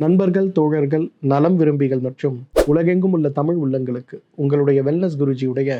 நண்பர்கள் தோழர்கள் நலம் விரும்பிகள் மற்றும் உலகெங்கும் உள்ள தமிழ் உள்ளங்களுக்கு உங்களுடைய வெல்னஸ் குருஜியுடைய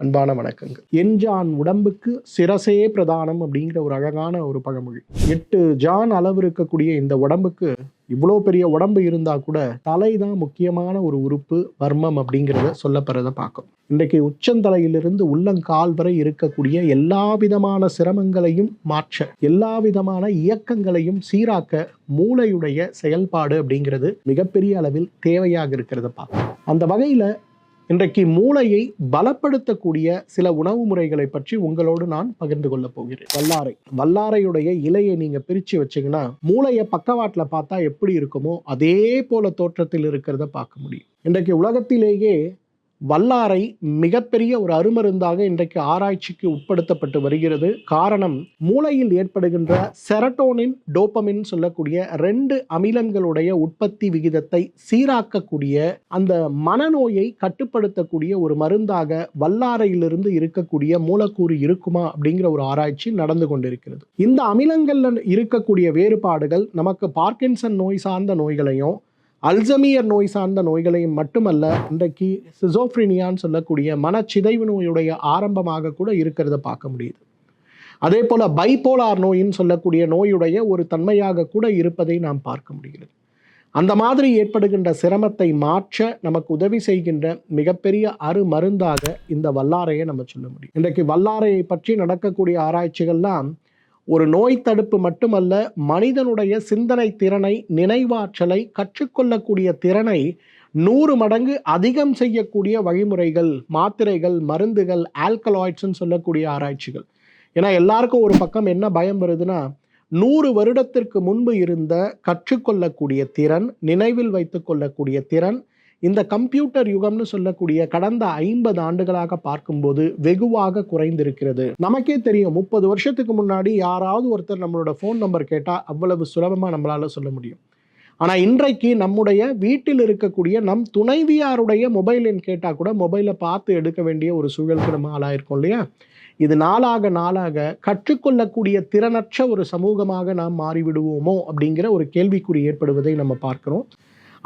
அன்பான வணக்கங்கள். என்ஜான் உடம்புக்கு சிரசே பிரதானம் அப்படிங்கிற ஒரு அழகான ஒரு பழமொழி. எட்டு ஜான் அளவு இருக்கக்கூடிய இந்த உடம்புக்கு இவ்வளோ பெரிய உடம்பு இருந்தால் கூட தலை தான் முக்கியமான ஒரு உறுப்பு வர்மம் அப்படிங்கிறத சொல்லப்படுறத பார்க்கும் இன்றைக்கு உச்சந்தலையிலிருந்து உள்ளங்கால் வரை இருக்கக்கூடிய எல்லா விதமான சிரமங்களையும் மாற்ற எல்லா விதமான இயக்கங்களையும் சீராக்க மூளையுடைய செயல்பாடு அப்படிங்கிறது மிகப்பெரிய அளவில் தேவையாக இருக்கிறத பார்க்கும் அந்த வகையில் இன்றைக்கு மூளையை பலப்படுத்தக்கூடிய சில உணவு முறைகளை பற்றி உங்களோடு நான் பகிர்ந்து கொள்ள போகிறேன். வல்லாரை. வல்லாரையுடைய இலையை நீங்க பிரிச்சு வச்சீங்கன்னா மூளையை பக்கவாட்டில் பார்த்தா எப்படி இருக்குமோ அதே போல தோற்றத்தில் இருக்கிறத பார்க்க முடியும். இன்றைக்கு உலகத்திலேயே வல்லாரை மிகப்பெரிய ஒரு அருமருந்தாக இன்றைக்கு ஆராய்ச்சிக்கு உட்படுத்தப்பட்டு வருகிறது. காரணம் மூளையில் ஏற்படுகின்ற செரட்டோனின் டோப்பமின் சொல்லக்கூடிய ரெண்டு அமிலங்களுடைய உற்பத்தி விகிதத்தை சீராக்கக்கூடிய அந்த மனநோயை கட்டுப்படுத்தக்கூடிய ஒரு மருந்தாக வல்லாரையிலிருந்து இருக்கக்கூடிய மூலக்கூறு இருக்குமா அப்படிங்கிற ஒரு ஆராய்ச்சி நடந்து கொண்டிருக்கிறது. இந்த அமிலங்கள்ல இருக்கக்கூடிய வேறுபாடுகள் நமக்கு பார்க்கின்சன் நோய் சார்ந்த நோய்களையும் அல்சமியர் நோய் சார்ந்த நோய்களையும் மட்டுமல்ல இன்றைக்கு சிசோஃப்ரினியான்னு சொல்லக்கூடிய மனச்சிதைவு நோயுடைய ஆரம்பமாக கூட இருக்கிறத பார்க்க முடியுது. அதே போல் பைப்போலார் நோயின்னு சொல்லக்கூடிய நோயுடைய ஒரு தன்மையாக கூட இருப்பதை நாம் பார்க்க முடிகிறது. அந்த மாதிரி ஏற்படுகின்ற சிரமத்தை மாற்ற நமக்கு உதவி செய்கின்ற மிகப்பெரிய அரு மருந்தாக இந்த வல்லாரையை நம்ம சொல்ல முடியும். இன்றைக்கு வல்லாரையை பற்றி நடக்கக்கூடிய ஆராய்ச்சிகள்லாம் ஒரு நோய் தடுப்பு மட்டுமல்ல மனிதனுடைய சிந்தனை திறனை நினைவாற்றலை கற்றுக்கொள்ளக்கூடிய திறனை நூறு மடங்கு அதிகம் செய்யக்கூடிய வழிமுறைகள் மாத்திரைகள் மருந்துகள் ஆல்கலாய்ட்ஸ்ன்னு சொல்லக்கூடிய ஆராய்ச்சிகள். ஏன்னா எல்லாருக்கும் ஒரு பக்கம் என்ன பயம் வருதுன்னா நூறு வருடத்திற்கு முன்பு இருந்த கற்றுக்கொள்ளக்கூடிய திறன் நினைவில் வைத்து கொள்ளக்கூடிய திறன் இந்த கம்ப்யூட்டர் யுகம்னு சொல்லக்கூடிய கடந்த ஐம்பது ஆண்டுகளாக பார்க்கும்போது வெகுவாக குறைந்திருக்கிறது. நமக்கே தெரியும் முப்பது வருஷத்துக்கு முன்னாடி யாராவது ஒருத்தர் நம்மளோட ஃபோன் நம்பர் கேட்டால் அவ்வளவு சுலபமாக நம்மளால் சொல்ல முடியும். ஆனால் இன்றைக்கு நம்முடைய வீட்டில் இருக்கக்கூடிய நம் துணைவியாருடைய மொபைல் எண் கேட்டால் கூட மொபைலை பார்த்து எடுக்க வேண்டிய ஒரு சூழலுக்கு நம்ம ஆளாயிருக்கோம் இல்லையா? இது நாளாக நாளாக கற்றுக்கொள்ளக்கூடிய திறனற்ற ஒரு சமூகமாக நாம் மாறிவிடுவோமோ அப்படிங்கிற ஒரு கேள்விக்குறி ஏற்படுவதை நம்ம பார்க்குறோம்.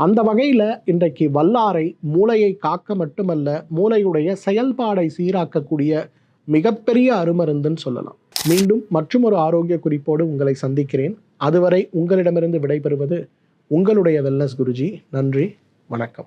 அந்த வகையில் இன்றைக்கு வல்லாரை மூளையை காக்க மட்டுமல்ல மூளையுடைய செயல்பாடை சீராக்கக்கூடிய மிகப்பெரிய அருமருந்துன்னு சொல்லலாம். மீண்டும் மற்றும் ஒரு ஆரோக்கிய குறிப்போடு உங்களை சந்திக்கிறேன். அதுவரை உங்களிடமிருந்து விடைபெறுவது உங்களுடைய வெல்னஸ் குருஜி. நன்றி வணக்கம்.